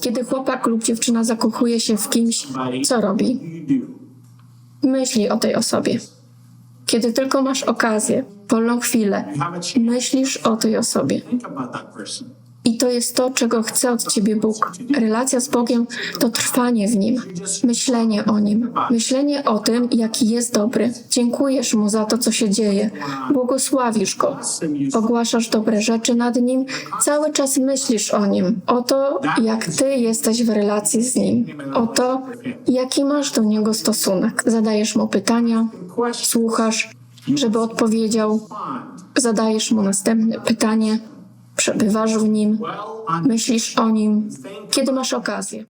Kiedy chłopak lub dziewczyna zakochuje się w kimś, co robi? Myśli o tej osobie. Kiedy tylko masz okazję, wolną chwilę, myślisz o tej osobie. I to jest to, czego chce od ciebie Bóg. Relacja z Bogiem to trwanie w Nim, myślenie o Nim, myślenie o tym, jaki jest dobry. Dziękujesz Mu za to, co się dzieje, błogosławisz Go, ogłaszasz dobre rzeczy nad Nim, cały czas myślisz o Nim, o to, jak Ty jesteś w relacji z Nim, o to, jaki masz do Niego stosunek. Zadajesz Mu pytania, słuchasz, żeby odpowiedział, zadajesz Mu następne pytanie, przebywasz w Nim, Myślisz o nim, kiedy masz okazję.